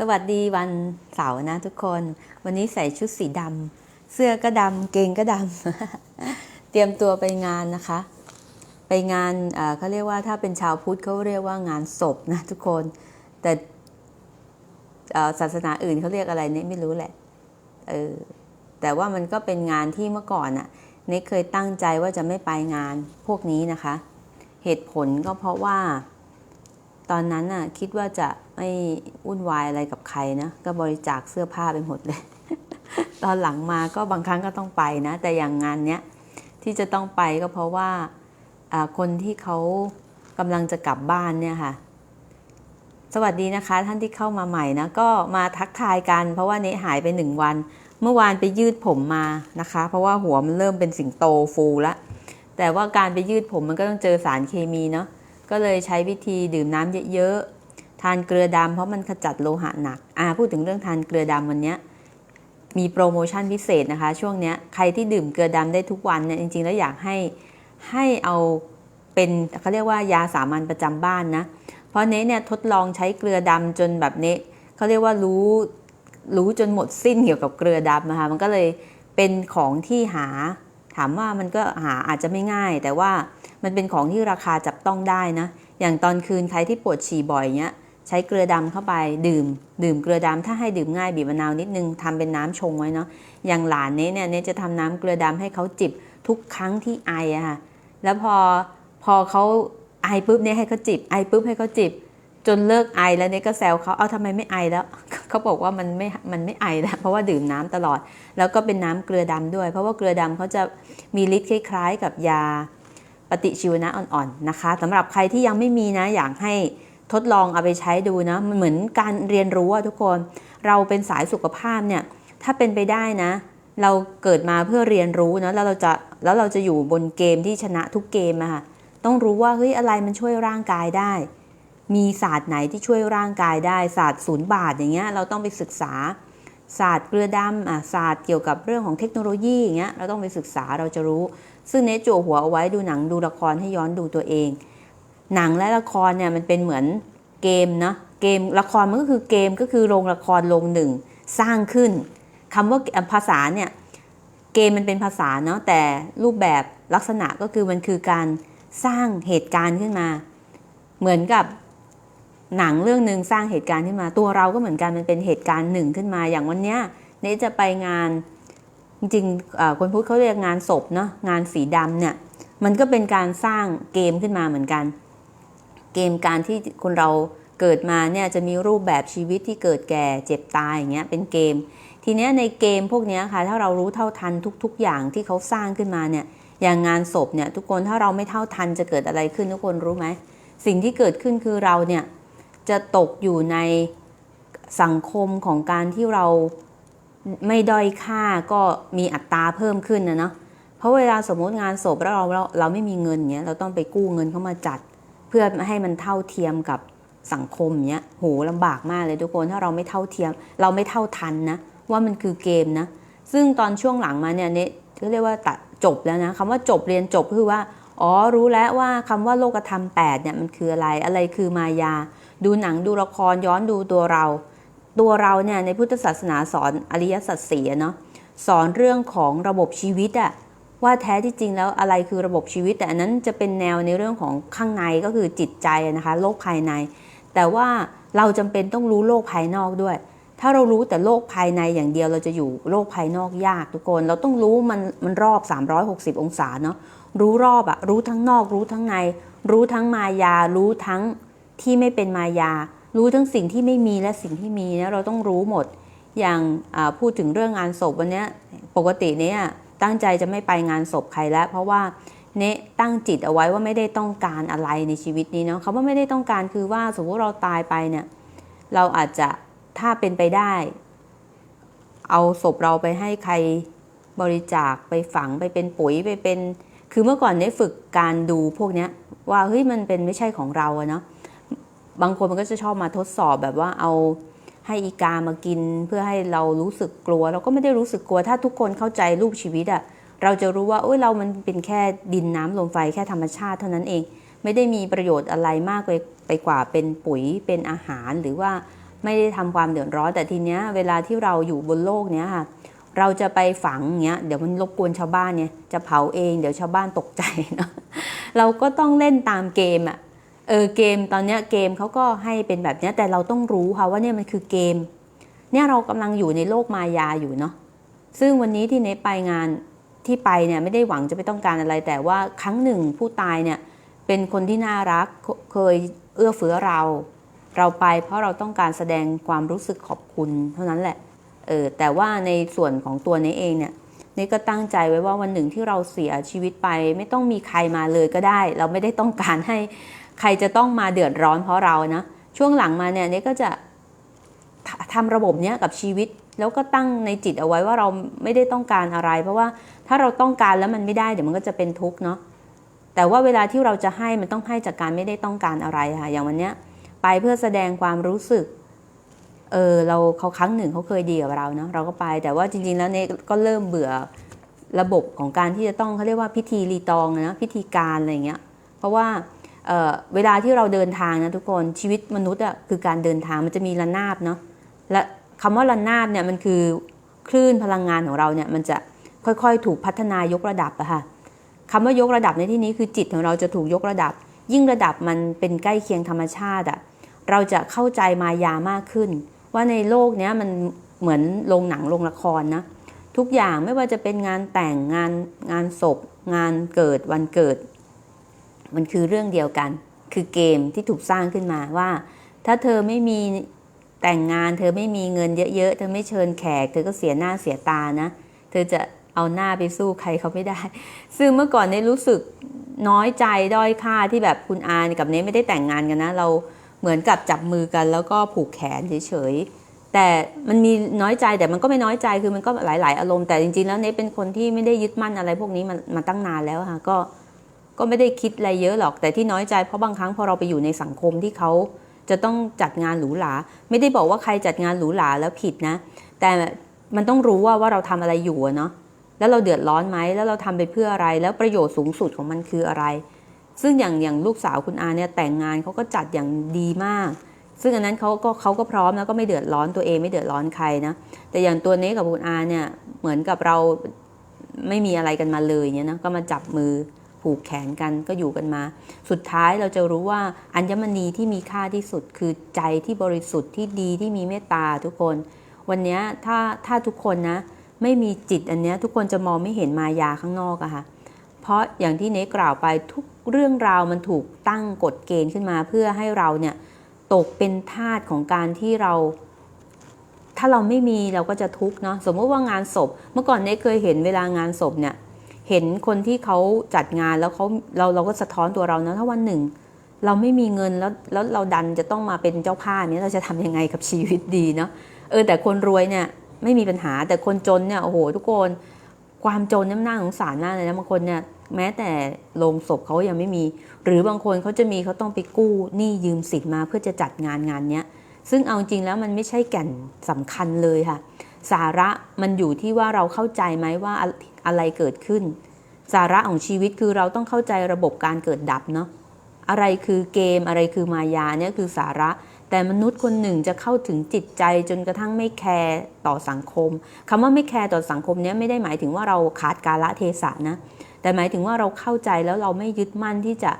สวัสดีวันเสาร์นะทุกคน วันนี้ใส่ชุดสีดำเสื้อก็ดำเกงก็ดำเตรียมตัวไปงานนะคะ ไปงานเขาเรียกว่าถ้าเป็นชาวพุทธเขาเรียกว่างานศพนะทุกคน แต่ศาสนาอื่นเขาเรียกอะไรเนี่ยไม่รู้แหละเออแต่ว่ามันก็เป็นงานที่เมื่อก่อนอะเนเคยตั้งใจว่าจะไม่ไปงานพวกนี้นะคะ เหตุผลก็เพราะว่า ตอนนั้นน่ะคิดว่าจะไม่วุ่นวายอะไรกับใครนะก็บริจาคเสื้อผ้าไปหมดเลย ตอนหลังมาก็บางครั้งก็ต้องไปนะ แต่อย่างงานเนี้ยที่จะต้องไปก็เพราะว่าคนที่เขากำลังจะกลับบ้านเนี่ยค่ะ สวัสดีนะคะ ท่านที่เข้ามาใหม่นะก็มาทักทายกัน เพราะว่าเนหายไปหนึ่งวัน เมื่อวานไปยืดผมมานะคะ เพราะว่าหัวมันเริ่มเป็นสิงโตฟูละแต่ว่าการไปยืดผมมันก็ต้องเจอสารเคมีเนาะ ก็เลยใช้วิธีดื่มน้ำเยอะๆ ทานเกลือดำเพราะมันขจัดโลหะหนัก อ่าพูดถึงเรื่องทานเกลือดำวันนี้มีโปรโมชั่นพิเศษนะคะ ช่วงเนี้ยใครที่ดื่มเกลือดำได้ทุกวันเนี่ยจริงๆ แล้วอยากให้ให้เอาเป็นเขาเรียกว่ายาสามัญประจำบ้านนะ เพราะเน้เนี่ยทดลองใช้เกลือดำจนแบบเน้เขาเรียกว่ารู้รู้จนหมดสิ้นเกี่ยวกับเกลือดำนะคะมันก็เลยเป็นของที่หา ถามว่ามันก็หาอาจจะไม่ง่าย แต่ว่ามันเป็นของที่ราคาจับต้องได้นะ อย่างตอนคืนใครที่ปวดฉี่บ่อยเงี้ยใช้เกลือดำเข้าไปดื่ม ดื่มเกลือดำถ้าให้ดื่มง่ายบีบมะนาวนิดนึงทำเป็นน้ำชงไว้เนาะอย่างหลานเนี้เนี่ยเนี้จะทำน้ำเกลือดำให้เขาจิบทุกครั้งที่ไออะค่ะแล้วพอพอเขาไอปุ๊บเนี่ยให้เขาจิบไอปุ๊บให้เขาจิบจนเลิกไอแล้วเนี่ยก็แซวเขาเอาทำไมไม่ไอแล้ว เขาบอกว่ามันไม่มันไม่ไอแล้วเพราะว่าดื่มน้ำตลอด แล้วก็เป็นน้ำเกลือดำด้วย เพราะว่าเกลือดำเขาจะมีฤทธิ์คล้าย ๆ กับยาปฏิชีวนะอ่อนๆนะคะสำหรับใครที่ยังไม่มีนะอยากให้ทดลองเอาไปใช้ดูนะมันเหมือนการเรียนรู้อะทุกคนเราเป็นสายสุขภาพเนี่ยถ้าเป็นไปได้นะ เราเกิดมาเพื่อเรียนรู้นะแล้วเราจะแล้วเราจะอยู่บนเกมที่ชนะทุกเกมอะค่ะต้องรู้ว่าเฮ้ยอะไรมันช่วยร่างกายได้ มีศาสตร์ไหนที่ช่วยร่างกายได้ศาสตร์ศูนย์บาทอย่างเงี้ยเราต้องไปศึกษาศาสตร์เกลือดำอะศาสตร์เกี่ยวกับเรื่องของเทคโนโลยีอย่างเงี้ยเราต้องไปศึกษาเราจะรู้ ซึ่งเนจั่วหัวเอาไว้ดูหนังดูละครให้ย้อนดูตัวเอง หนังและละครเนี่ยมันเป็นเหมือนเกมเนาะเกมละครมันก็คือเกมก็คือโรงละครโรงหนึ่งสร้างขึ้นคำว่าภาษาเนี่ยเกมมันเป็นภาษาเนาะแต่รูปแบบลักษณะก็คือมันคือการสร้างเหตุการณ์ขึ้นมา เหมือนกับ หนังเรื่องหนึ่งสร้างเหตุการณ์ขึ้นมาตัวเราก็เหมือนกันมันเป็นเหตุการณ์หนึ่งขึ้นมาอย่างวันเนี้ยเนจะไปงานจริงๆคนพูดเขาเรียกงานศพเนาะงานสีดำเนี่ยมันก็เป็นการสร้างเกมขึ้นมาเหมือนกัน เกมการที่คนเราเกิดมาเนี่ยจะมีรูปแบบชีวิตที่เกิดแก่เจ็บตายอย่างเงี้ยเป็นเกม ทีเนี้ยในเกมพวกเนี้ยค่ะถ้าเรารู้เท่าทันทุก ๆ อย่างที่เขาสร้างขึ้นมาเนี่ยอย่างงานศพเนี่ยทุกคนถ้าเราไม่เท่าทันจะเกิดอะไรขึ้นทุกคนรู้ไหมสิ่งที่เกิดขึ้นคือเราเนี่ย จะตกอยู่ในสังคมของการที่เราไม่ด้อยค่าก็มีอัตราเพิ่มขึ้นนะเนาะเพราะเวลาสมมติงานศพแล้วเราเราเราไม่มีเงินเงี้ยเราต้องไปกู้เงินเข้ามาจัด เพื่อให้มันเท่าเทียมกับสังคมเนี้ยโหลำบากมากเลยทุกคนถ้าเราไม่เท่าเทียม เราไม่เท่าทันนะว่ามันคือเกมนะซึ่งตอนช่วงหลังมาเนี่ยเนี่ยก็เรียกว่าตัดจบแล้วนะคำว่าจบเรียนจบคือว่าอ๋อรู้แล้วว่าคำว่าโลกธรรม8เนี่ยมันคืออะไรอะไรคือมายา ดูหนังดูละครย้อนดูตัวเรา ตัวเราเนี่ยในพุทธศาสนาสอนอริยสัจสี่เนาะสอนเรื่องของระบบชีวิตอะว่าแท้ที่จริงแล้วอะไรคือระบบชีวิต แต่อันนั้นจะเป็นแนวในเรื่องของข้างในก็คือจิตใจนะคะโลกภายใน แต่ว่าเราจำเป็นต้องรู้โลกภายนอกด้วย ถ้าเรารู้แต่โลกภายในอย่างเดียวเราจะอยู่โลกภายนอกยากทุกคน เราต้องรู้มันมันรอบ 360 องศาเนาะรู้รอบอะรู้ทั้งนอก รู้ทั้งใน รู้ทั้งมายา รู้ทั้ง ที่ไม่เป็นมายา รู้ทั้งสิ่งที่ไม่มีและสิ่งที่มีนะเราต้องรู้หมด อย่างพูดถึงเรื่องงานศพวันนี้ปกติเนี่ยตั้งใจจะไม่ไปงานศพใครแล้ว เพราะว่าเนะตั้งจิตเอาไว้ว่าไม่ได้ต้องการอะไรในชีวิตนี้เนาะคำว่าไม่ได้ต้องการคือว่าสมมติเราตายไปเนี่ยเราอาจจะถ้าเป็นไปได้ เอาศพเราไปให้ใครบริจาคไปฝังไปเป็นปุ๋ยไปเป็น คือเมื่อก่อนได้ฝึกการดูพวกนี้ว่าเฮ้ยมันเป็นไม่ใช่ของเราอะเนาะ บางคนมันก็จะชอบมาทดสอบแบบว่าเอาให้อีกามากินเพื่อให้เรารู้สึกกลัว เราก็ไม่ได้รู้สึกกลัว ถ้าทุกคนเข้าใจรูปชีวิตอะเราจะรู้ว่าเอ้ยเรามันเป็นแค่ดินน้ำลมไฟแค่ธรรมชาติเท่านั้นเอง ไม่ได้มีประโยชน์อะไรมากไปไปกว่าเป็นปุ๋ยเป็นอาหารหรือว่าไม่ได้ทำความเดือดร้อน แต่ทีเนี้ยเวลาที่เราอยู่บนโลกเนี้ยค่ะเราจะไปฝังเงี้ยเดี๋ยวมันรบกวนชาวบ้านเนี่ยจะเผาเอง เดี๋ยวชาวบ้านตกใจเนาะเราก็ต้องเล่นตามเกมอะ่ะ เออเกมตอนเนี้ยเกมเขาก็ให้เป็นแบบเนี้ยแต่เราต้องรู้ค่ะว่าเนี่ยมันคือเกม เนี่ยเรากำลังอยู่ในโลกมายาอยู่เนาะซึ่งวันนี้ที่เนไปงานที่ไปเนี่ยไม่ได้หวังจะไปต้องการอะไร แต่ว่าครั้งหนึ่งผู้ตายเนี่ยเป็นคนที่น่ารักเคเคยเอื้อเฟื้อเรา เราไปเพราะเราต้องการแสดงความรู้สึกขอบคุณเท่านั้นแหละเออแต่ว่าในส่วนของตัวนี้เองเนี่ยนี่ก็ตั้งใจไว้ว่าวันหนึ่งที่เราเสียชีวิตไป ไม่ต้องมีใครมาเลยก็ได้ เราไม่ได้ต้องการให้ ใครจะต้องมาเดือดร้อนเพราะเรานะ ช่วงหลังมาเนี่ยนี่ก็จะททำระบบเนี้ยกับชีวิต แล้วก็ตั้งในจิตเอาไว้ว่าเราไม่ได้ต้องการอะไร เพราะว่าถ้าเราต้องการแล้วมันไม่ได้เดี๋ยวมันก็จะเป็นทุกข์เนาะแต่ว่าเวลาที่เราจะให้มันต้องให้จากการไม่ได้ต้องการอะไรค่ะอย่างวันเนี้ยไปเพื่อแสดงความรู้สึกเออเราเขาครั้งหนึ่งเขาเคยดีกับเราเนาะเราก็ไป แต่ว่าจริงๆแล้วเนี่ยก็เริ่มเบื่อระบบของการที่จะต้องเขาเรียกว่าพิธีรีตองนะพิธีการอะไรเงี้ยเพราะว่า เเวลาที่เราเดินทางนะทุกคนชีวิตมนุษย์อะคือการเดินทางมันจะมีระนาบเนาะและคำว่าระนาบเนี่ยมันคือคลื่นพลังงานของเราเนี่ยมันจะค่อยๆ ถูกพัฒนายกระดับอะค่ะคำว่ายกระดับในที่นี้คือจิตของเราจะถูกยกระดับ ยิ่งระดับมันเป็นใกล้เคียงธรรมชาติอะเราจะเข้าใจมายามากขึ้น ว่าในโลกเนี้ยมันเหมือนโรงหนังโรงละครนะทุกอย่างไม่ว่าจะเป็นงานแต่งงานงานศพ งานเกิดวันเกิด มันคือเรื่องเดียวกัน คือเกมที่ถูกสร้างขึ้นมาว่า ถ้าเธอไม่มีแต่งงาน เธอไม่มีเงินเยอะๆ เธอไม่เชิญแขก เธอก็เสียหน้าเสียตานะ เธอจะเอาหน้าไปสู้ใครเขาไม่ได้ ซึ่งเมื่อก่อนเนี่ยรู้สึกน้อยใจด้อยค่าที่แบบคุณอากับเนไม่ได้แต่งงานกันนะ เราเหมือนกับจับมือกัน แล้วก็ผูกแขนเฉยๆ แต่มันมีน้อยใจแต่มันก็ไม่น้อยใจคือมันก็หลาย ๆ อารมณ์แต่จริงๆ แล้วเนเป็นคนที่ไม่ได้ยึดมั่นอะไรพวกนี้มามาตั้งนานแล้วค่ะก็ ก็ไม่ได้คิดอะไรเยอะหรอก แต่ที่น้อยใจเพราะบางครั้งพอเราไปอยู่ในสังคมที่เขาจะต้องจัดงานหรูหรา ไม่ได้บอกว่าใครจัดงานหรูหราแล้วผิดนะ แต่มันต้องรู้ว่าว่าเราทำอะไรอยู่เนาะ แล้วเราเดือดร้อนไหม แล้วเราทำไปเพื่ออะไร แล้วประโยชน์สูงสุดของมันคืออะไร ซึ่งอย่างอย่างลูกสาวคุณอาเนี่ยแต่งงานเขาก็จัดอย่างดีมาก ซึ่งอันนั้นเขาก็เขาก็พร้อมแล้วก็ไม่เดือดร้อนตัวเองไม่เดือดร้อนใครนะ แต่อย่างตัวเนี้กับคุณอาเนี่ยเหมือนกับเราไม่มีอะไรกันมาเลยเนี่ยนะ ก็มาจับมือ ผูกแขนกันก็อยู่กันมา สุดท้ายเราจะรู้ว่าอัญมณีที่มีค่าที่สุดคือใจที่บริสุทธิ์ที่ดีที่มีเมตตาทุกคน วันนี้ถ้าถ้าทุกคนนะไม่มีจิตอันนี้ทุกคนจะมองไม่เห็นมายาข้างนอกอะค่ะเพราะอย่างที่เนกล่าวไปทุกเรื่องราวมันถูกตั้งกฎเกณฑ์ขึ้นมาเพื่อให้เราเนี่ยตกเป็นทาสของการที่เรา ถ้าเราไม่มีเราก็จะทุกข์เนาะสมมติว่างานศพ เมื่อก่อนเนเคยเห็นเวลางานศพเนี่ย เห็นคนที่เขาจัดงานแล้วเขาเราเราก็สะท้อนตัวเรานะถ้าวันหนึ่ง เราไม่มีเงินแล้วแล้วเราดันจะต้องมาเป็นเจ้าภาพเนี้ยเราจะทำยังไงกับชีวิตดีเนาะเออแต่คนรวยเนี่ยไม่มีปัญหาแต่คนจนเนี่ยโอ้โหทุกคนความจนเนี่ยน่าสงสารมาเลยนะบางคนเนี่ยแม้แต่โรงศพเขายังไม่มี หรือบางคนเขาจะมีเขาต้องไปกู้หนี้ยืมสินมาเพื่อจะจัดงานงานเนี้ยซึ่งเอาจริงแล้วมันไม่ใช่แก่นสำคัญเลยค่ะ สาระมันอยู่ที่ว่าเราเข้าใจไหมว่า อะไรเกิดขึ้น สาระของชีวิตคือเราต้องเข้าใจระบบการเกิดดับเนาะอะไรคือเกมอะไรคือมายาเนี่ยคือสาระ แต่มนุษย์คนหนึ่งจะเข้าถึงจิตใจจนกระทั่งไม่แคร์ต่อสังคมคำว่าไม่แคร์ต่อสังคมเนี้ยไม่ได้หมายถึงว่าเราขาดกาละเทศะนะแต่หมายถึงว่าเราเข้าใจแล้วเราไม่ยึดมั่นที่จะ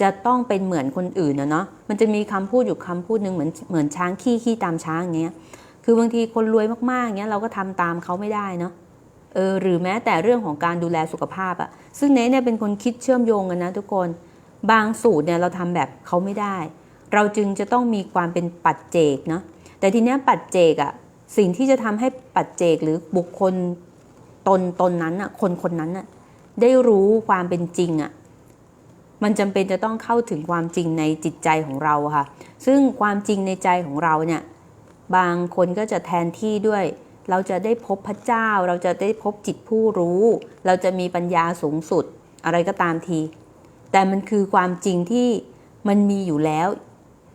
จะต้องเป็นเหมือนคนอื่นนะเนาะ มันจะมีคำพูดอยู่คำพูดหนึ่งเหมือนเหมือนช้างขี้ขี้ตามช้างอย่างเงี้ย คือบางทีคนรวยมากๆเงี้ยเราก็ทำตามเขาไม่ได้เนาะ เออหรือแม้แต่เรื่องของการดูแลสุขภาพอะซึ่งเนเนี่ยเป็นคนคิดเชื่อมโยงกันนะทุกคน บางสูตรเนี่ยเราทำแบบเขาไม่ได้ เราจึงจะต้องมีความเป็นปัจเจกเนาะแต่ทีเนี้ยปัจเจกอะสิ่งที่จะทำให้ปัจเจกหรือบุคคลตนตนนั้นอะคนคนนั้นอะได้รู้ความเป็นจริงอะ่ะมันจำเป็นจะต้องเข้าถึงความจริงในจิตใจของเราค่ะ ซึ่งความจริงในใจของเราเนี่ยบางคนก็จะแทนที่ด้วย เราจะได้พบพระเจ้า เราจะได้พบจิตผู้รู้ เราจะมีปัญญาสูงสุดอะไรก็ตามที แต่มันคือความจริงที่มันมีอยู่แล้ว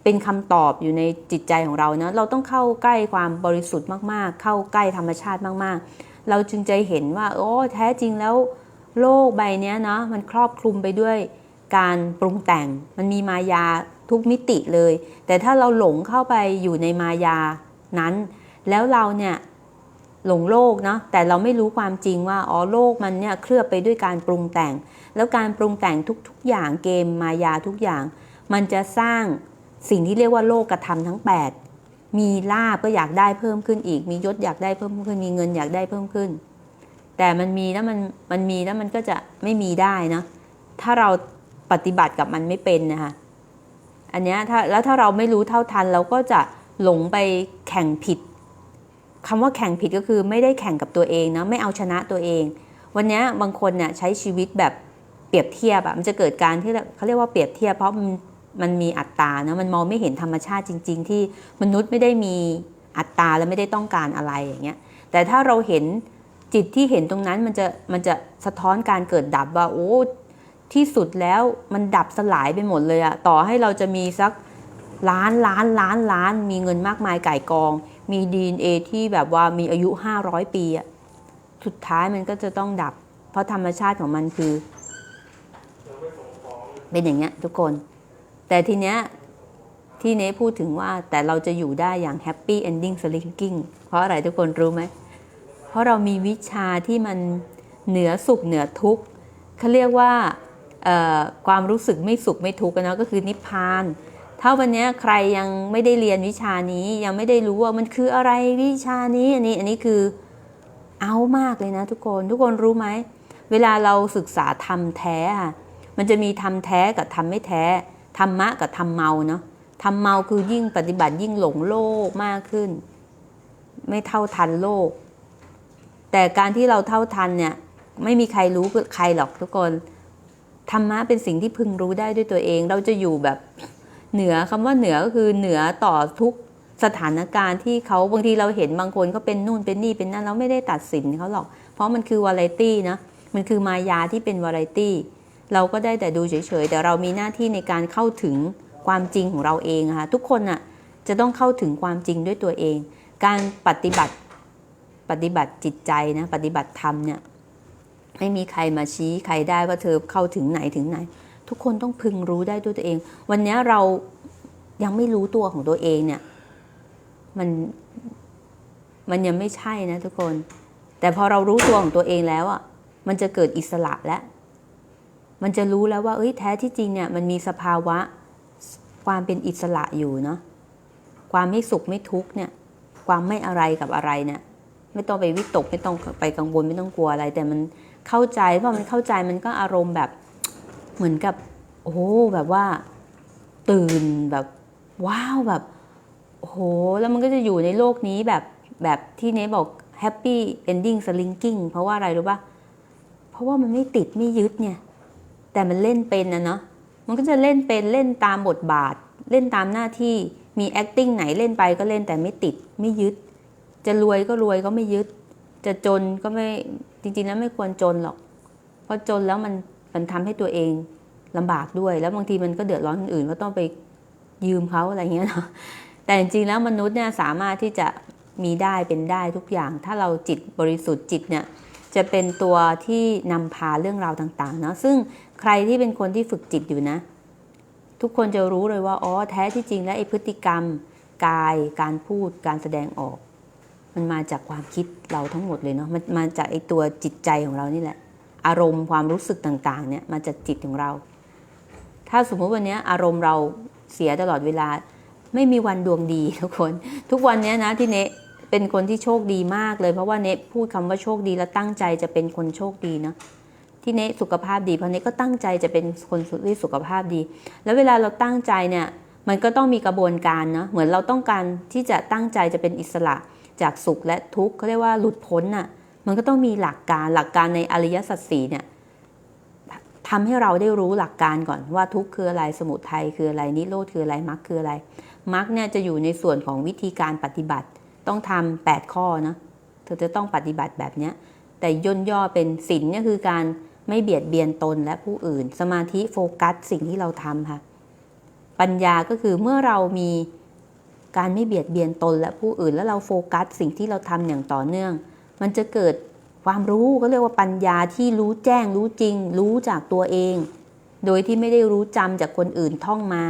เป็นคำตอบอยู่ในจิตใจของเรานะเราต้องเข้าใกล้ความบริสุทธิ์มาก ๆ เข้าใกล้ธรรมชาติมาก ๆ เราจึงจะเห็นว่า โอ้แท้จริงแล้ว โลกใบนี้เนาะมันครอบคลุมไปด้วยการปรุงแต่งมันมีมายาทุกมิติเลย แต่ถ้าเราหลงเข้าไปอยู่ในมายานั้น แล้วเราเนี่ย หลงโลกเนาะแต่เราไม่รู้ความจริงว่าอ๋อโลกมันเนี่ยเคลือบไปด้วยการปรุงแต่ง แล้วการปรุงแต่งทุกๆ อย่างเกมมายาทุกอย่าง มันจะสร้างสิ่งที่เรียกว่าโลกกระทำทั้ง 8 มีลาบก็อยากได้เพิ่มขึ้นอีก มียศอยากได้เพิ่มขึ้น มีเงินอยากได้เพิ่มขึ้น แต่มันมีแล้วมันมันมีแล้วมันก็จะไม่มีได้นะถ้าเราปฏิบัติกับมันไม่เป็นนะคะอันเนี้ยถ้าแล้วถ้าเราไม่รู้เท่าทันเราก็จะหลงไปแข่งผิด คำว่าแข่งผิดก็คือไม่ได้แข่งกับตัวเองนะไม่เอาชนะตัวเอง วันนี้บางคนเนี่ยใช้ชีวิตแบบเปรียบเทียบอะมันจะเกิดการที่เขาเรียกว่าเปรียบเทียบเพราะมันมันมีอัตตานะมันมองไม่เห็นธรรมชาติจริง ๆ ที่มนุษย์ไม่ได้มีอัตตาและไม่ได้ต้องการอะไรอย่างเงี้ยแต่ถ้าเราเห็นจิตที่เห็นตรงนั้นมันจะมันจะสะท้อนการเกิดดับว่าโอ้ที่สุดแล้วมันดับสลายไปหมดเลยอะต่อให้เราจะมีสักล้านล้านล้านล้านมีเงินมากมายก่ายกอง มี DNA ที่แบบว่ามีอายุ 500 ปีอะสุดท้ายมันก็จะต้องดับ เพราะธรรมชาติของมันคือ เป็นอย่างเงี้ยทุกคน แต่ทีเนี้ยที่เน้พูดถึงว่าแต่เราจะอยู่ได้อย่าง happy ending slinking เพราะอะไรทุกคนรู้ไหม เพราะเรามีวิชาที่มันเหนือสุขเหนือทุกข์เขาเรียกว่าความรู้สึกไม่สุขไม่ทุกข์นะก็คือนิพพาน ถ้าวันนี้ใครยังไม่ได้เรียนวิชานี้ยังไม่ได้รู้ว่ามันคืออะไรวิชานี้อันนี้อันนี้คือเอามากเลยนะทุกคนทุกคนรู้ไหมเวลาเราศึกษาธรรมแท้มันจะมีธรรมแท้กับธรรมไม่แท้ธรรมะกับธรรมเมาเนาะธรรมเมาคือยิ่งปฏิบัติยิ่งหลงโลกมากขึ้น ไม่เท่าทันโลก แต่การที่เราเท่าทันเนี่ยไม่มีใครรู้ใครหรอกทุกคนธรรมะเป็นสิ่งที่พึงรู้ได้ด้วยตัวเอง เราจะอยู่แบบ เหนือคำว่าเหนือก็คือเหนือต่อทุกสถานการณ์ที่เขาบางทีเราเห็นบางคนเขาเป็นนู่นเป็นนี่เป็นนั่นเราไม่ได้ตัดสินเขาหรอก เพราะมันคือวาไรตี้นะมันคือมายาที่เป็นวาไรตี้เราก็ได้แต่ดูเฉยๆแต่เรามีหน้าที่ในการเข้าถึงความจริงของเราเองค่ะทุกคนน่ะจะต้องเข้าถึงความจริงด้วยตัวเอง การปฏิบัติปฏิบัติจิตใจนะปฏิบัติธรรมเนี่ยไม่มีใครมาชี้ใครได้ว่าเธอเข้าถึงไหนถึงไหน ทุกคนต้องพึงรู้ได้ด้วยตัวเอง วันนี้เรายังไม่รู้ตัวของตัวเองเนี่ย มันมันยังไม่ใช่นะทุกคน แต่พอเรารู้ตัวของตัวเองแล้วอะมันจะเกิดอิสระแล้วมันจะรู้แล้วว่าเอ้ยแท้ที่จริงเนี่ยมันมีสภาวะความเป็นอิสระอยู่เนาะความไม่สุขไม่ทุกข์เนี่ย ความไม่อะไรกับอะไรเนี่ย ไม่ต้องไปวิตกไม่ต้องไปกังวลไม่ต้องกลัวอะไร แต่มันเข้าใจพอมันเข้าใจมันก็อารมณ์แบบ เหมือนกับโอ้แบบว่าตื่นแบบว้าวแบบโอ้โหแล้วมันก็จะอยู่ในโลกนี้แบบแบบที่เนบอก happy ending slinking เพราะว่าอะไรรู้ปะเพราะว่ามันไม่ติดไม่ยึดเนี่ย แต่มันเล่นเป็นนะเนาะมันก็จะเล่นเป็นเล่นตามบทบาท เล่นตามหน้าที่มี acting ไหนเล่นไปก็เล่นแต่ไม่ติดไม่ยึด จะรวยก็รวยก็ไม่ยึด จะจนก็ไม่จริงๆแล้วไม่ควรจนหรอก เพราะจนแล้วมัน มันทำให้ตัวเองลำบากด้วย แล้วบางทีมันก็เดือดร้อนคนอื่นก็ต้องไปยืมเขาอะไรเงี้ยเนาะแต่จริงๆแล้วมนุษย์เนี่ยสามารถที่จะมีได้เป็นได้ทุกอย่าง ถ้าเราจิตบริสุทธิ์จิตเนี่ยจะเป็นตัวที่นำพาเรื่องราวต่างๆเนาะซึ่งใครที่เป็นคนที่ฝึกจิตอยู่นะ ทุกคนจะรู้เลยว่าอ๋อแท้ที่จริงแล้วไอ้พฤติกรรม กายการพูดการแสดงออก มันมาจากความคิดเราทั้งหมดเลยเนาะมันมาจากไอ้ตัวจิตใจของเรานี่แหละ อารมณ์ความรู้สึกต่างๆเนี่ยมาจากจิตของเรา ถ้าสมมติวันนี้อารมณ์เราเสียตลอดเวลา ไม่มีวันดวงดีทุกคน ทุกวันนี้นะที่เนเป็นคนที่โชคดีมากเลย เพราะว่าเนพูดคำว่าโชคดีแล้วตั้งใจจะเป็นคนโชคดีเนาะที่เนสุขภาพดีเพราะเนก็ตั้งใจจะเป็นคนที่สุขภาพดี แล้วเวลาเราตั้งใจเนี่ยมันก็ต้องมีกระบวนการเนาะเหมือนเราต้องการที่จะตั้งใจจะเป็นอิสระจากสุขและทุกข์เขาเรียกว่าหลุดพ้นน่ะ มันก็ต้องมีหลักการหลักการในอริยสัจสี่เนี่ยทำให้เราได้รู้หลักการก่อนว่าทุกข์คืออะไรสมุทัยคืออะไรนิโรธคืออะไรมรรคคืออะไรมรรคเนี่ยจะอยู่ในส่วนของวิธีการปฏิบัติ ต้องทำแปดข้อนะเธอจะต้องปฏิบัติแบบเนี้ยแต่ย่นย่อเป็นศีลเนี่ยคือการไม่เบียดเบียนตนและผู้อื่น สมาธิโฟกัสสิ่งที่เราทำค่ะ ปัญญาก็คือเมื่อเรามีการไม่เบียดเบียนตนและผู้อื่น แล้วเราโฟกัสสิ่งที่เราทำอย่างต่อเนื่อง มันจะเกิดความรู้ก็เรียกว่าปัญญาที่รู้แจ้งรู้จริง รู้จากตัวเอง โดยที่ไม่ได้รู้จำจากคนอื่นท่องมา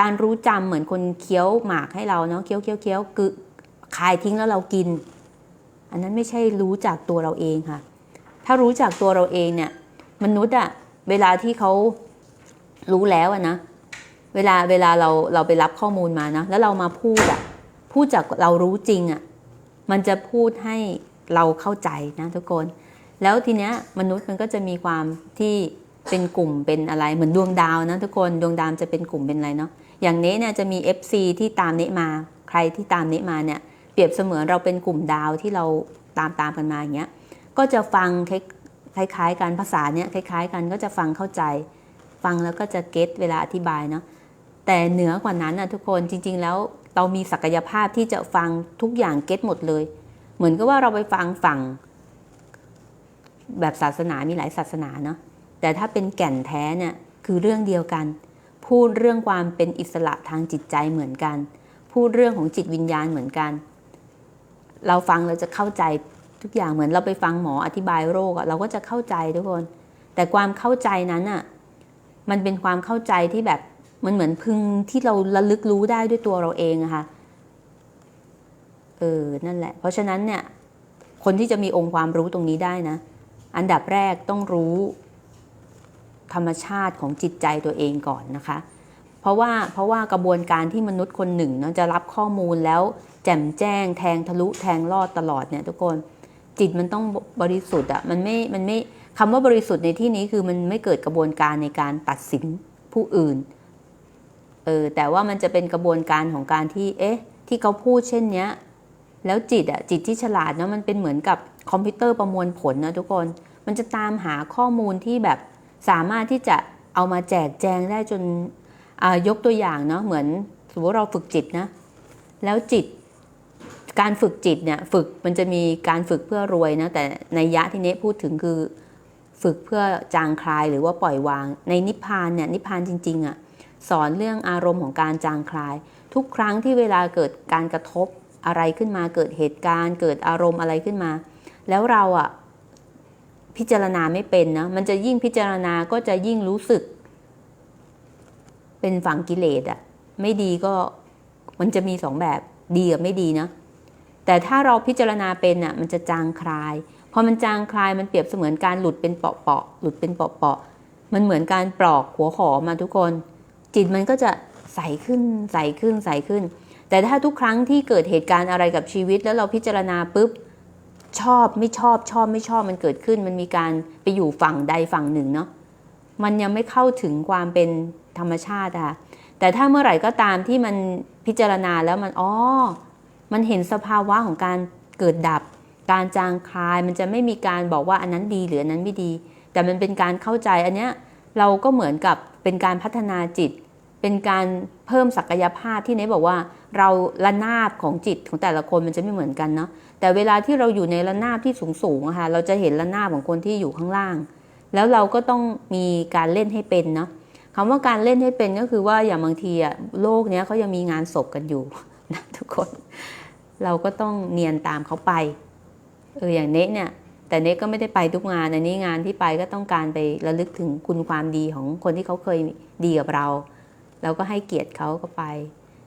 การรู้จำเหมือนคนเคี้ยวหมากให้เราเนาะเคี้ยวเคี้ยวเคี้ยวคือคายทิ้งแล้วเรากิน อันนั้นไม่ใช่รู้จากตัวเราเองค่ะ ถ้ารู้จากตัวเราเองเนี่ย มนุษย์อะเวลาที่เขารู้แล้วนะเวลาเวลาเราเราไปรับข้อมูลมานะแล้วเรามาพูดอะพูดจากเรารู้จริงอะมันจะพูดให้ เราเข้าใจนะทุกคน แล้วทีเนี้ยมนุษย์มันก็จะมีความที่เป็นกลุ่มเป็นอะไรเหมือนดวงดาวนะทุกคนดวงดาวจะเป็นกลุ่มเป็นอะไรเนาะอย่างเนี้เนี่ยจะมี FC ที่ตามเนี้มา ใครที่ตามเนี้มาเนี่ยเปรียบเสมือนเราเป็นกลุ่มดาวที่เราตามตามกันมาอย่างเงี้ยก็จะฟังคล้ายๆกันภาษาเนี้ยคล้าย ๆ กันก็จะฟังเข้าใจ ฟังแล้วก็จะเก็ตเวลาอธิบายเนาะแต่เหนือกว่านั้นนะทุกคนจริง ๆ แล้วเรามีศักยภาพที่จะฟังทุกอย่างเก็ตหมดเลย เหมือนกับว่าเราไปฟังฝั่ง แบบศาสนามีหลายศาสนาเนาะแต่ถ้าเป็นแก่นแท้เนี่ยคือเรื่องเดียวกัน พูดเรื่องความเป็นอิสระทางจิตใจเหมือนกัน พูดเรื่องของจิตวิญญาณเหมือนกัน เราฟังเราจะเข้าใจทุกอย่างเหมือนเราไปฟังหมออธิบายโรคอะเราก็จะเข้าใจทุกคน แต่ความเข้าใจนั้นอะมันเป็นความเข้าใจที่แบบมันเหมือนพึงที่เราระลึกรู้ได้ด้วยตัวเราเองอะค่ะ เออนั่นแหละ เพราะฉะนั้นเนี่ยคนที่จะมีองค์ความรู้ตรงนี้ได้นะ อันดับแรกต้องรู้ธรรมชาติของจิตใจตัวเองก่อนนะคะ เพราะว่าเพราะว่ากระบวนการที่มนุษย์คนหนึ่งเนาะจะรับข้อมูลแล้วแจ่มแจ้ง แทงทะลุแทงลอดตลอดเนี่ยทุกคนจิตมันต้องบริสุทธิ์อะมันไม่มันไม่คำว่าบริสุทธิ์ในที่นี้คือมันไม่เกิดกระบวนการในการตัดสินผู้อื่นเออแต่ว่ามันจะเป็นกระบวนการของการที่เอ๊ะที่เขาพูดเช่นเนี้ย แล้วจิตอะจิตที่ฉลาดเนาะมันเป็นเหมือนกับคอมพิวเตอร์ประมวลผลนะทุกคน มันจะตามหาข้อมูลที่แบบสามารถที่จะเอามาแจกแจงได้จนยกตัวอย่างเนาะเหมือนสมมติเราฝึกจิตนะ แล้วจิตการฝึกจิตเนี่ยฝึกมันจะมีการฝึกเพื่อรวยนะแต่ในยะที่เน้พูดถึงคือฝึกเพื่อจางคลายหรือว่าปล่อยวาง ในนิพพานเนี่ยนิพพานจริงๆอะ่ะสอนเรื่องอารมณ์ของการจางคลาย ทุกครั้งที่เวลาเกิดการกระทบ อะไรขึ้นมาเกิดเหตุการณ์ เกิดอารมณ์อะไรขึ้นมา แล้วเราอะ่ะพิจารณาไม่เป็นนะมันจะยิ่งพิจารณาก็จะยิ่งรู้สึก เป็นฝั่งกิเลสอะ่ะไม่ดีก็มันจะมีสองแบบดีกับไม่ดีนะ แต่ถ้าเราพิจารณาเป็นอะมันจะจางคลายพอมันจางคลายมันเปรียบเสมือนการหลุดเป็นเปาะๆหลุดเป็นเปาะๆมันเหมือนการปลอกหัวหอมาทุกคน จิตมันก็จะใสขึ้นใสขึ้นใสขึ้น แต่ถ้าทุกครั้งที่เกิดเหตุการณ์อะไรกับชีวิต แล้วเราพิจารณาปุ๊บชอบไม่ชอบชอบไม่ชอบมันเกิดขึ้น มันมีการไปอยู่ฝั่งใดฝั่งหนึ่งเนาะมันยังไม่เข้าถึงความเป็นธรรมชาติอะแต่ถ้าเมื่อไหร่ก็ตามที่มันพิจารณาแล้วมันอ๋อมันเห็นสภาวะของการเกิดดับ การจางคลายมันจะไม่มีการบอกว่าอันนั้นดีหรืออันนั้นไม่ดี แต่มันเป็นการเข้าใจอันเนี้ยเราก็เหมือนกับเป็นการพัฒนาจิต เป็นการเพิ่มศักยภาพที่เนบอกว่าเราระนาบของจิตของแต่ละคนมันจะไม่เหมือนกันเนาะแต่เวลาที่เราอยู่ในระนาบที่สูงสูงอะค่ะเราจะเห็นระนาบของคนที่อยู่ข้างล่าง แล้วเราก็ต้องมีการเล่นให้เป็นเนาะคำว่าการเล่นให้เป็นก็คือว่าอย่างบางทีอะโลกเนี้ยเขายังมีงานศพกันอยู่นะทุกคน เราก็ต้องเนียนตามเขาไปเอออย่างเนะเนี่ยแต่เนะก็ไม่ได้ไปทุกงานอันนี้งานที่ไปก็ต้องการไประลึกถึงคุณความดีของคนที่เขาเคยดีกับเรา เราก็ให้เกียรติเขาก็ไป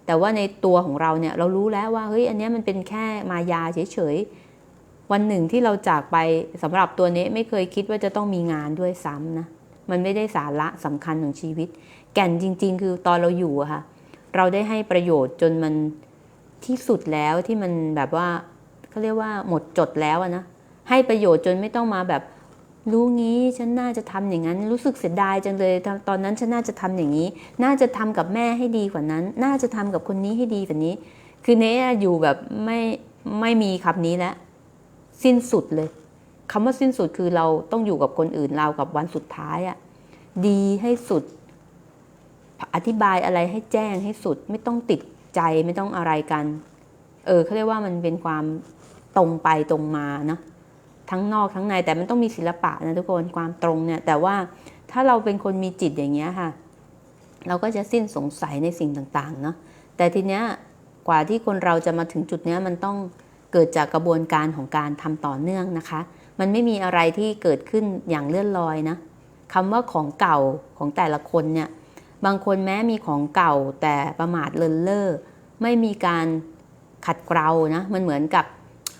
แต่ว่าในตัวของเราเนี่ยเรารู้แล้วว่าเฮ้ยอันนี้มันเป็นแค่มายาเฉยๆวันหนึ่งที่เราจากไปสำหรับตัวเนี้ไม่เคยคิดว่าจะต้องมีงานด้วยซ้ำนะมันไม่ได้สาระสำคัญของชีวิต แก่นจริง ๆ คือตอนเราอยู่อะค่ะเราได้ให้ประโยชน์จนมันที่สุดแล้วที่มันแบบว่าเขาเรียกว่าหมดจดแล้วนะให้ประโยชน์จนไม่ต้องมาแบบ รู้งี้ฉันน่าจะทำอย่างนั้น รู้สึกเสียดายจังเลย ตอนนั้นฉันน่าจะทำอย่างนี้ น่าจะทำกับแม่ให้ดีกว่านั้น น่าจะทำกับคนนี้ให้ดีกว่านี้ คือเนี้อยู่แบบไม่ไม่มีคำนี้แล้วสิ้นสุดเลยคำว่าสิ้นสุดคือเราต้องอยู่กับคนอื่นเรากับวันสุดท้ายอะดีให้สุด อธิบายอะไรให้แจ้งให้สุด ไม่ต้องติดใจไม่ต้องอะไรกัน เออเขาเรียกว่ามันเป็นความตรงไปตรงมาเนาะ ทั้งนอกทั้งใน แต่มันต้องมีศิลปะนะทุกคนความตรงเนี่ย แต่ว่าถ้าเราเป็นคนมีจิตอย่างเงี้ยค่ะ เราก็จะสิ้นสงสัยในสิ่งต่างๆเนาะแต่ทีเนี้ยกว่าที่คนเราจะมาถึงจุดเนี้ยมันต้องเกิดจากกระบวนการของการทำต่อเนื่องนะคะ มันไม่มีอะไรที่เกิดขึ้นอย่างเลื่อนลอยนะคำว่าของเก่าของแต่ละคนเนี่ยบางคนแม้มีของเก่าแต่ประมาทเลินเล่อไม่มีการขัดเกลานะมันเหมือนกับ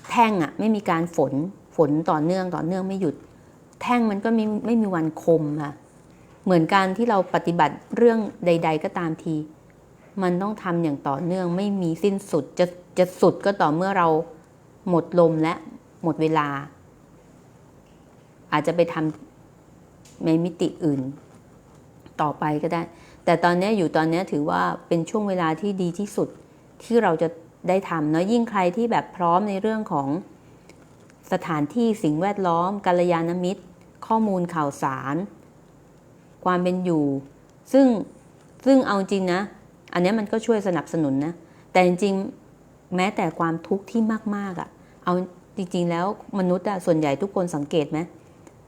แท่งอะไม่มีการฝน ฝนต่อเนื่องต่อเนื่องไม่หยุด แท่งมันก็ไม่ไม่มีวันคมค่ะ เหมือนการที่เราปฏิบัติเรื่องใด ๆ ก็ตามที มันต้องทำอย่างต่อเนื่องไม่มีสิ้นสุดจะจะสุดก็ต่อเมื่อเราหมดลมและหมดเวลา อาจจะไปทำในมิติอื่น ต่อไปก็ได้ แต่ตอนนี้อยู่ตอนนี้ถือว่าเป็นช่วงเวลาที่ดีที่สุดที่เราจะได้ทำเนาะยิ่งใครที่แบบพร้อมในเรื่องของ สถานที่สิ่งแวดล้อมกัลยาณมิตร ข้อมูลข่าวสาร ความเป็นอยู่ ซึ่งซึ่งเอาจริงนะ อันนี้มันก็ช่วยสนับสนุนนะ แต่จริงแม้แต่ความทุกข์ที่มาก ๆอะ่ะ เอาจริง ๆ แล้วมนุษย์อะส่วนใหญ่ทุกคนสังเกตไหม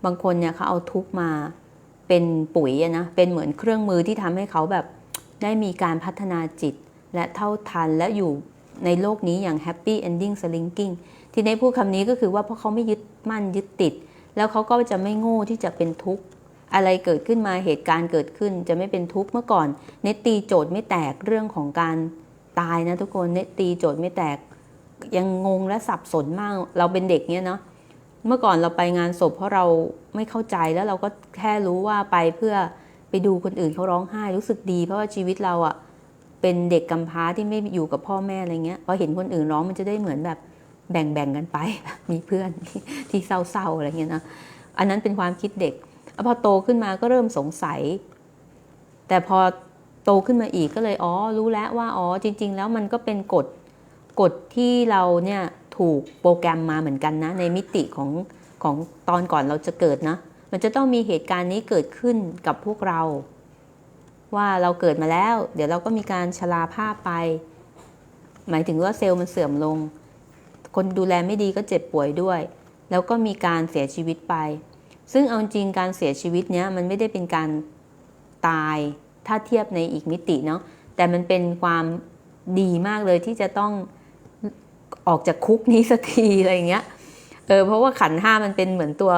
บางคนเนี่ยเขาเอาทุกข์มาเป็นปุ๋ยนะ เป็นเหมือนเครื่องมือที่ทำให้เขาแบบได้มีการพัฒนาจิต และเท่าทันและอยู่ในโลกนี้อย่าง happy ending slinking ที่ในพูดคำนี้ก็คือว่าเพราะเขาไม่ยึดมั่นยึดติด แล้วเขาก็จะไม่โง่ที่จะเป็นทุกข์อะไรเกิดขึ้นมาเหตุการณ์เกิดขึ้นจะไม่เป็นทุกข์เมื่อก่อนเนตตีโจทย์ไม่แตกเรื่องของการตายนะทุกคนเนตตีโจทย์ไม่แตกยังงงและสับสนมาก เราเป็นเด็กเนี้ยเนาะเมื่อก่อนเราไปงานศพเพราะเราไม่เข้าใจแล้วเราก็แค่รู้ว่าไปเพื่อไปดูคนอื่นเขาร้องไห้รู้สึกดี เพราะว่าชีวิตเราอะเป็นเด็กกำพร้าที่ไม่อยู่กับพ่อแม่อะไรเงี้ยพอเห็นคนอื่นร้องมันจะได้เหมือนแบบ แบ่งๆกันไป มีเพื่อนที่เศร้าๆอะไรเงี้ยนะอันนั้นเป็นความคิดเด็กพอโตขึ้นมาก็เริ่มสงสัย แต่พอโตขึ้นมาอีกก็เลยอ๋อรู้แล้วว่าอ๋อจริง ๆ แล้วมันก็เป็นกฎกฎที่เราเนี่ยถูกโปรแกรมมาเหมือนกันนะ ในมิติของของตอนก่อนเราจะเกิดนะ มันจะต้องมีเหตุการณ์นี้เกิดขึ้นกับพวกเรา ว่าเราเกิดมาแล้ว เดี๋ยวเราก็มีการชราภาพไป หมายถึงว่าเซลล์มันเสื่อมลง คนดูแลไม่ดีก็เจ็บป่วยด้วย แล้วก็มีการเสียชีวิตไป ซึ่งเอาจริงการเสียชีวิตเนี้ยมันไม่ได้เป็นการตายถ้าเทียบในอีกมิติเนาะแต่มันเป็นความดีมากเลยที่จะต้องออกจากคุกนี้สักทีอะไรเงี้ยเออเพราะว่าขันห้ามันเป็นเหมือนตัว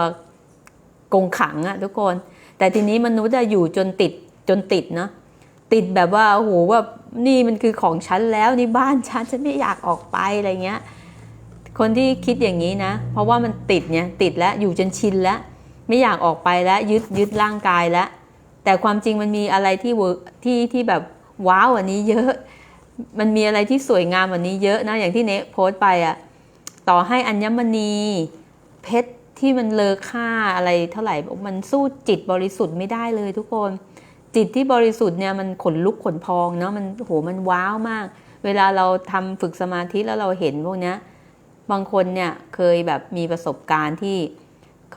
กงขังอะทุกคน แต่ทีนี้มนุษย์จะอยู่จนติดจนติดเนาะติดแบบว่าโอ้โหว่านี่มันคือของฉันแล้วนี่บ้านฉันฉันไม่อยากออกไปอะไรเงี้ย คนที่คิดอย่างนี้นะ เพราะว่ามันติดเนี่ยติดแล้วอยู่จนชินแล้ว ไม่อยากออกไปแล้วยึดยึดร่างกายแล้ว แต่ความจริงมันมีอะไรที่เวที่ที่แบบว้าวอันนี้เยอะ มันมีอะไรที่สวยงามกว่านี้เยอะนะอย่างที่เนโพสต์ไปอะต่อให้อัญมณีเพชรที่มันเลอค่าอะไรเท่าไหร่ มันสู้จิตบริสุทธิ์ไม่ได้เลยทุกคน จิตที่บริสุทธิ์เนี่ยมันขนลุกขนพองเนาะมันโหมันว้าวมาก เวลาเราทำฝึกสมาธิแล้วเราเห็นพวกเนี้ย บางคนเนี่ยเคยแบบมีประสบการณ์ที่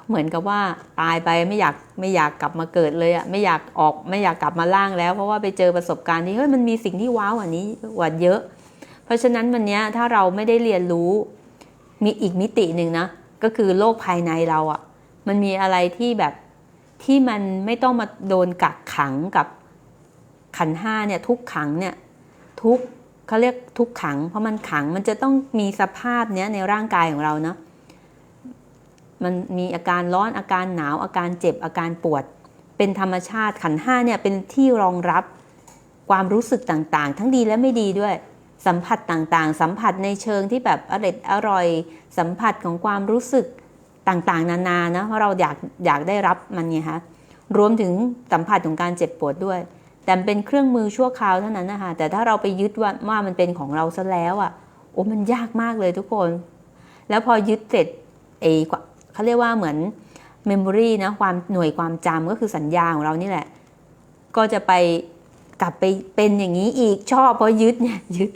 เหมือนกับว่าตายไปไม่อยากไม่อยากกลับมาเกิดเลยอะไม่อยากออกไม่อยากกลับมาล่างแล้ว เพราะว่าไปเจอประสบการณ์ที่เฮ้ยมันมีสิ่งที่ว้าวกว่านี้กว่าเยอะ เพราะฉะนั้นวันนี้ถ้าเราไม่ได้เรียนรู้มีอีกมิติหนึ่งนะก็คือโลกภายในเราอะมันมีอะไรที่แบบที่มันไม่ต้องมาโดนกักขังกับขันห้าเนี่ยทุกขังเนี่ยทุก เขาเรียกทุกขัง เพราะมันขังมันจะต้องมีสภาพเนี้ยในร่างกายของเราเนาะมันมีอาการร้อนอาการหนาวอาการเจ็บอาการปวด เป็นธรรมชาติขันห้าเนี่ยเป็นที่รองรับความรู้สึกต่างๆ ทั้งดีและไม่ดีด้วย สัมผัสต่างๆ สัมผัสในเชิงที่แบบอร่อยอร่อย สัมผัสของความรู้สึกต่างๆ นานานะเพราะเราอยากอยากได้รับมันไงคะรวมถึงสัมผัสของการเจ็บปวดด้วย แต่เป็นเครื่องมือชั่วคราวเท่านั้นนะคะแต่ถ้าเราไปยึดว่าว่ามันเป็นของเราซะแล้วอะ่ะโอ้มันยากมากเลยทุกคน แล้วพอยึดเสร็จเอเขาเรียกว่าเหมือนเมมโมรีนะความหน่วยความจำก็คือสัญญาของเรานี่แหละ ก็จะไปกลับไปเป็นอย่างนี้อีกชอบเพราะยึดเนี่ยยึด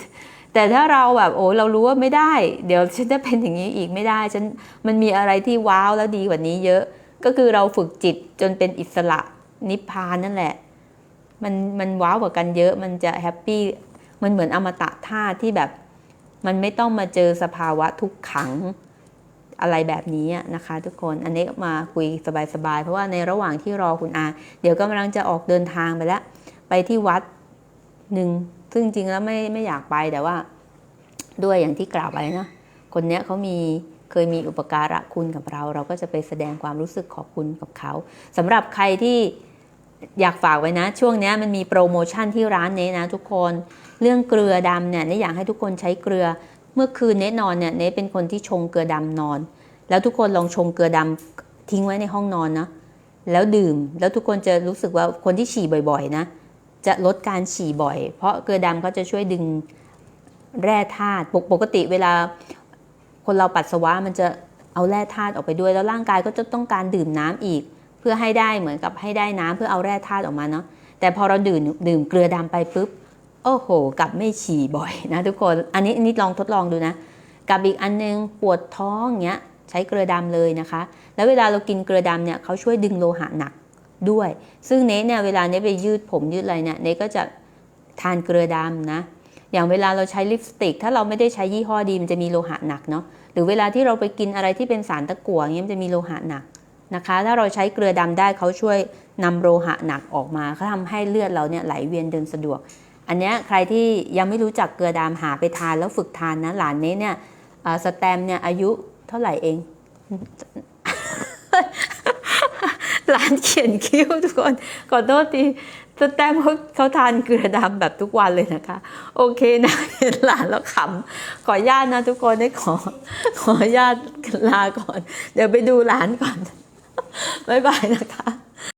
แต่ถ้าเราแบบโอ้เรารู้ว่าไม่ได้ เดี๋ยวฉันจะเป็นอย่างนี้อีกไม่ได้ฉันมันมีอะไรที่ว้าวแล้วดีกว่านี้เยอะ ก็คือเราฝึกจิตจนเป็นอิสระนิพพานนั่นแหละ มันมันว้าวกว่ากันเยอะมันจะแฮปปี้มันเหมือนอมตะธาที่แบบ มันไม่ต้องมาเจอสภาวะทุกขังอะไรแบบนี้นะคะทุกคนอันนี้มาคุยสบายๆ เพราะว่าในระหว่างที่รอคุณอา เดี๋ยวก็กำลังจะออกเดินทางไปแล้ว ไปที่วัดหนึ่งซึ่งจริงแล้วไม่ไม่อยากไปแต่ว่า ด้วยอย่างที่กล่าวไปนะคนเนี้ยเขามีเคยมีอุปการะคุณกับเรา เราก็จะไปแสดงความรู้สึกขอบคุณกับเขาสำหรับใครที่ อยากฝากไว้นะ ช่วงนี้มันมีโปรโมชั่นที่ร้านเน้นะทุกคนเรื่องเกลือดำเนี่ยเนอยากให้ทุกคนใช้เกลือ เมื่อคืนเนนอนเนี่ยเนเป็นคนที่ชงเกลือดำนอน แล้วทุกคนลองชงเกลือดำทิ้งไว้ในห้องนอนนะแล้วดื่มแล้วทุกคนจะรู้สึกว่าคนที่ฉี่บ่อยๆ นะ จะลดการฉี่บ่อย เพราะเกลือดำเขาจะช่วยดึงแร่ธาตุปกปกติเวลา คนเราปัสสาวะมันจะเอาแร่ธาตุออกไปด้วย แล้วร่างกายก็จะต้องการดื่มน้ำอีก เพื่อให้ได้เหมือนกับให้ได้น้ำเพื่อเอาแร่ธาตุออกมาเนาะแต่พอเราดื่มดื่มเกลือดำไปปุ๊บโอ้โหกลับไม่ฉี่บ่อยนะทุกคนอันนี้อันนี้ลองทดลองดูนะกับอีกอันนึงปวดท้องเงี้ยใช้เกลือดำเลยนะคะ แล้วเวลาเรากินเกลือดำเนี่ยเขาช่วยดึงโลหะหนักด้วย ซึ่งเนทเนี่ยเวลาเนทไปยืดผมยืดอะไรเนี่ยเนทก็จะทานเกลือดำนะ อย่างเวลาเราใช้ลิปสติก ถ้าเราไม่ได้ใช้ยี่ห้อดีมันจะมีโลหะหนักเนาะหรือเวลาที่เราไปกินอะไรที่เป็นสารตะกั่วเงี้ยมันจะมีโลหะหนัก นะคะ ถ้าเราใช้เกลือดำได้เขาช่วยนำโลหะหนักออกมาเขาทำให้เลือดเราเนี่ยไหลเวียนเดินสะดวก อันนี้ใครที่ยังไม่รู้จักเกลือดำหาไปทานแล้วฝึกทานนะหลานเนี้เนี่ยสแตมเนี่ยอายุเท่าไหร่เอง หลานเขียนคิ้วทุกคนขอโทษทีสแตมเขาเขาทานเกลือดำแบบทุกวันเลยนะคะ โอเคนะเห็นหลานแล้วขำขออนุญาตนะทุกคนได้ขอ ขออนุญาตลาก่อน เดี๋ยวไปดูหลานก่อน บ๊ายบายนะคะ